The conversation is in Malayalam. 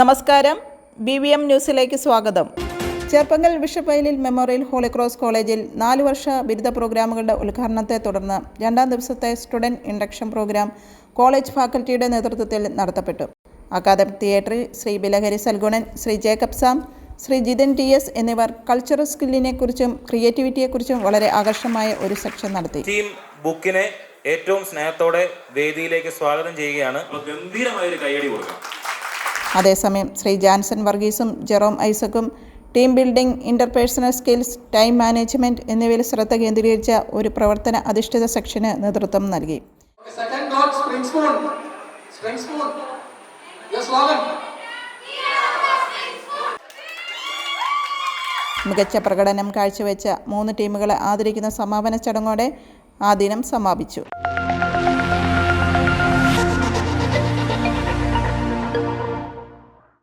നമസ്കാരം. ബി വി എം ന്യൂസിലേക്ക് സ്വാഗതം. Cherpunkal bishop Vayalil memorial holy cross കോളേജിൽ നാല് വർഷ ബിരുദ പ്രോഗ്രാമുകളുടെ ഉദ്ഘാടനത്തെ തുടർന്ന് രണ്ടാം ദിവസത്തെ സ്റ്റുഡന്റ് ഇൻഡക്ഷൻ പ്രോഗ്രാം കോളേജ് ഫാക്കൽറ്റിയുടെ നേതൃത്വത്തിൽ നടത്തപ്പെട്ടു. അക്കാദമിക് തിയേറ്ററിൽ Shri Bilahari Salgunan Shri Jacob Sam Shri Jithan T S എന്നിവർ കൾച്ചറൽ സ്കില്ലിനെക്കുറിച്ചും ക്രിയേറ്റിവിറ്റിയെക്കുറിച്ചും വളരെ ആകർഷമായ ഒരു സെക്ഷൻ നടത്തി. ടീം ബുക്കിനെ ഏറ്റവും സ്നേഹത്തോടെ വേദിയിലേക്ക് സ്വാഗതം ചെയ്യുകയാണ്. ഗംഭീരമായ ഒരു കൈയടി കൊടുക്കാം. അതേസമയം ശ്രീ ജാൻസൺ വർഗീസും Jerome ഐസക്കും team building interpersonal skills time management എന്നിവയിൽ ശ്രദ്ധ കേന്ദ്രീകരിച്ച ഒരു പ്രവർത്തന അധിഷ്ഠിത സെക്ഷന് നേതൃത്വം നൽകി. മികച്ച പ്രകടനം കാഴ്ചവെച്ച മൂന്ന് ടീമുകളെ ആദരിക്കുന്ന സമാപന ചടങ്ങോടെ ആ ദിനം സമാപിച്ചു.